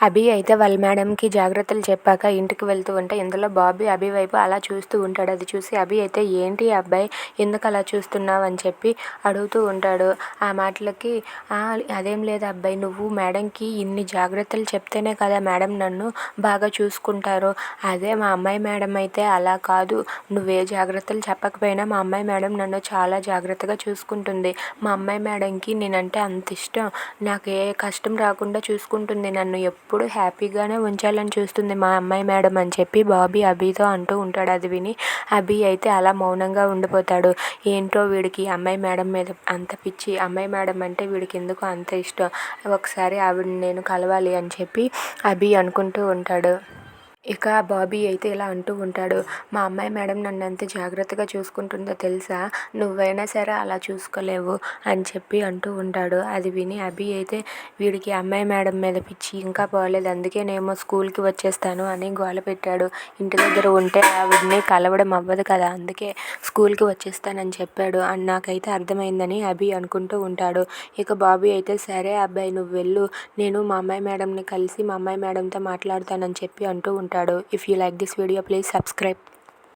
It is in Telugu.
అభి అయితే వాళ్ళ మేడంకి జాగ్రత్తలు చెప్పాక ఇంటికి వెళ్తూ ఉంటే ఇందులో బాబీ అభి వైపు అలా చూస్తూ ఉంటాడు. అది చూసి అభి అయితే ఏంటి అబ్బాయి? ఎందుకు అలా చూస్తున్నావు? అని చెప్పి అడుగుతూ ఉంటాడు. ఆ మాటలకి అదేం లేదు అబ్బాయి. నువ్వు మేడంకి ఇన్ని జాగ్రత్తలు చెప్తేనే కదా మేడం నన్ను బాగా చూసుకుంటారు. అదే మా అమ్మాయి మేడం అయితే అలా కాదు. నువ్వే జాగ్రత్తలు చెప్పకపోయినా మా అమ్మాయి మేడం నన్ను చాలా జాగ్రత్తగా చూసుకుంటుంది. మా అమ్మాయి మేడంకి నేనంటే అంత ఇష్టం. నాకు ఏ కష్టం రాకుండా చూసుకుంటుంది నన్ను ఎప్పుడు హ్యాపీగానే ఉంచాలని చూస్తుంది మా అమ్మాయి మేడం అని చెప్పి బాబీ అభితో అంటూ ఉంటాడు. అది విని అభి అయితే అలా మౌనంగా ఉండిపోతాడు. ఏంటో వీడికి అమ్మాయి మేడం మీద అంత పిచ్చి అమ్మాయి మేడం అంటే వీడికి ఎందుకు అంత ఇష్టం? ఒకసారి ఆవిడని నేను కలవాలి అని చెప్పి అభి అనుకుంటూ ఉంటాడు. ఇక బాబీ అయితే ఇలా అంటూ ఉంటాడు మా అమ్మాయి మేడం నన్ను ఎంత జాగ్రత్తగా చూసుకుంటుందో తెలుసా? నువ్వైనా సరే అలా చూసుకోలేవు అని చెప్పి అంటూ ఉంటాడు. అది విని అభి అయితే వీడికి అమ్మాయి మేడం మీద పిచ్చి ఇంకా పోలేదు అందుకేనేమో స్కూల్కి వచ్చేస్తాను అని గోల పెట్టాడు. ఇంటి దగ్గర ఉంటే ఆవిడని కలవడం అవ్వదు కదా అందుకే స్కూల్కి వచ్చేస్తానని చెప్పాడు. అని నాకైతే అర్థమైందని అభి అనుకుంటూ ఉంటాడు. ఇక బాబీ అయితే సరే అబ్బాయి నువ్వు వెళ్ళు. నేను మా అమ్మాయి మేడంని కలిసి మా అమ్మాయి మేడంతో మాట్లాడతానని చెప్పి అంటూ ఉంటాడు. if you like this video please subscribe